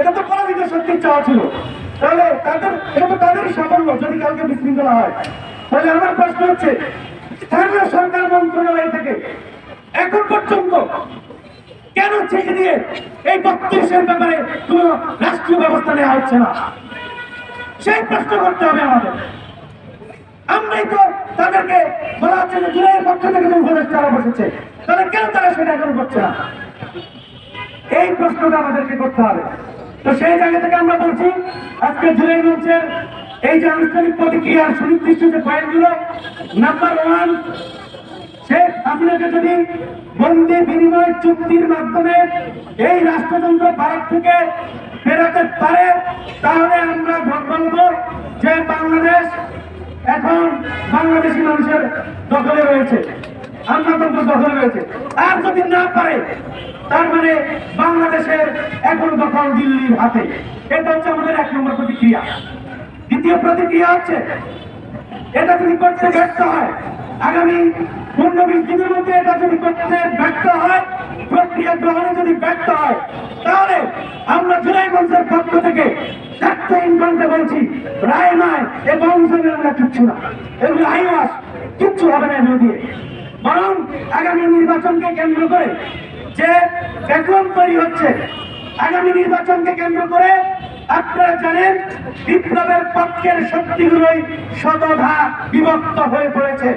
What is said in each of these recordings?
এটা তো পরাজিত শক্তির চাওয়া ছিল। তাহলে তাদের এটা তো তাদেরই সাফল্য যদি কালকে বিশৃঙ্খলা হয়। তাহলে আমার প্রশ্ন হচ্ছে, স্থানীয় সরকার মন্ত্রণালয় থেকে এখন পর্যন্ত কেন চিঠি দিয়ে এই বত্রিশের ব্যাপারে কোন রাষ্ট্রীয় ব্যবস্থা নেওয়া হচ্ছে না? সেই প্রশ্ন করতে হবে আমাদের। আমরাই তো তাদেরকে বলা হচ্ছে যে জুলাইয়ের পক্ষ থেকে উপদেষ্টারা বসেছে, তাহলে কেন তারা সেটা এখন করছে না? এই প্রশ্নটা আমাদেরকে করতে হবে। তো সেই জায়গা থেকে আমরা বলছি, আজকে জুলাই মঞ্চের এই যে আনুষ্ঠানিক প্রতিক্রিয়ার সুনির্দিষ্ট যে পয়েন্টগুলো নাম্বার ওয়ান শেখ হাসিনাকে যদি বন্দি বিনিময় চুক্তির মাধ্যমে এই রাষ্ট্রযন্ত্র ভারত থেকে ফেরাতে পারে, তাহলে আমরা বলব যে বাংলাদেশ এখন বাংলাদেশি মানুষের দখলে রয়েছে। আমলাতন্ত্র দখলে রয়েছে। আর যদি না পারে, তার মানে বাংলাদেশের এখন দখল দিল্লির হাতে। এটা হচ্ছে আমাদের এক নম্বর প্রতিক্রিয়া। দ্বিতীয় প্রতিক্রিয়া হচ্ছে, এটা যদি করতে ব্যর্থ হয়, আগামী পনেরো দিনের মধ্যে এটা যদি করতে ব্যর্থ হয়, প্রক্রিয়া গ্রহণে যদি ব্যর্থ হয়, তাহলে আমরা জুলাই মঞ্চের পক্ষ থেকে চারটে ইনকামটা বলছি, রায় নয় এ বংশের আমরা কিচ্ছু না। এগুলো আইওয়াস, কিচ্ছু হবে না এগুলো দিয়ে। বরং আগামী নির্বাচনকে কেন্দ্র করে যে ব্যাকরণ তৈরি হচ্ছে আগামী নির্বাচনকে কেন্দ্র করে আপনারা জানেন বিপ্লবের পক্ষের শক্তিগুলোই শতধা বিভক্ত হয়ে পড়েছে।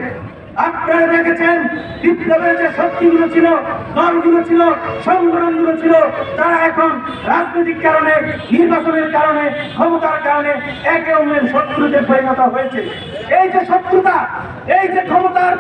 আপনারা দেখেছেন বিপ্লবের যে শক্তিগুলো ছিল, দলগুলো ছিল সংগঠনগুলো ছিল, তারা এখন রাজনৈতিক কারণে, নির্বাচনের কারণে, ক্ষমতার কারণে একে অন্যের শত্রুতে পরিণত হয়েছে। এই যে শত্রুতা, এই যে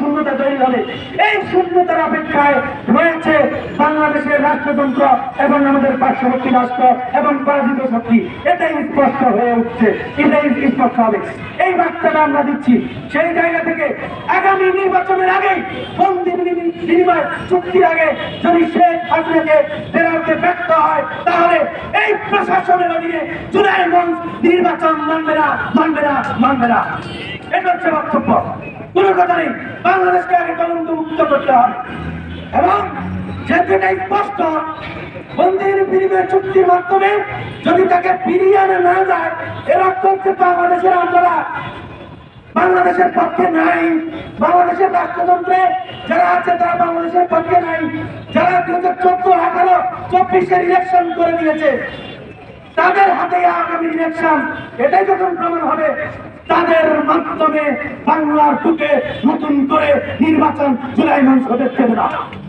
শূন্যতা তৈরি হবে। এই শূন্যতার অপেক্ষায় রয়েছে বাংলাদেশের রাষ্ট্রতন্ত্র এবং আমাদের পার্শ্ববর্তী রাষ্ট্র এবং পরাজিত শক্তি। এটাই স্পষ্ট হয়ে উঠছে। এটাই স্পষ্ট হবে। এই বার্তাটা আমরা দিচ্ছি। সেই জায়গা থেকে আগামী নির্বাচনের আগে বন্দি বিনিময়- চুক্তির আগে যদি শেখ হাসিনাকে ফেরাতে ব্যর্থ হয়, তাহলে এই প্রশাসনের অধীনে জুলাই মঞ্চ নির্বাচন মানবে না মানবে না মানবে না। এটা হচ্ছে বক্তব্য। কোনো বাংলাদেশকে আগে কলঙ্ক করতে হবে। এবং যেটা স্পষ্ট বন্দির বিনিময় চুক্তির মাধ্যমে যদি তাকে ফিরিয়ে আনা না যায় এর হচ্ছে বাংলাদেশের আমরা বাংলাদেশের পক্ষে নাই, বাংলাদেশের রাষ্ট্রযন্ত্রে যারা আছে তারা বাংলাদেশের পক্ষে নাই, যারা দু হাজার চোদ্দ আঠারো চব্বিশের ইলেকশন করে দিয়েছে, তাদের হাতে আগামী ইলেকশন এটাই যখন প্রমাণ হবে তাদের মাধ্যমে বাংলার বুকে নতুন করে নির্বাচন জুলাই মাস হতে দেবে।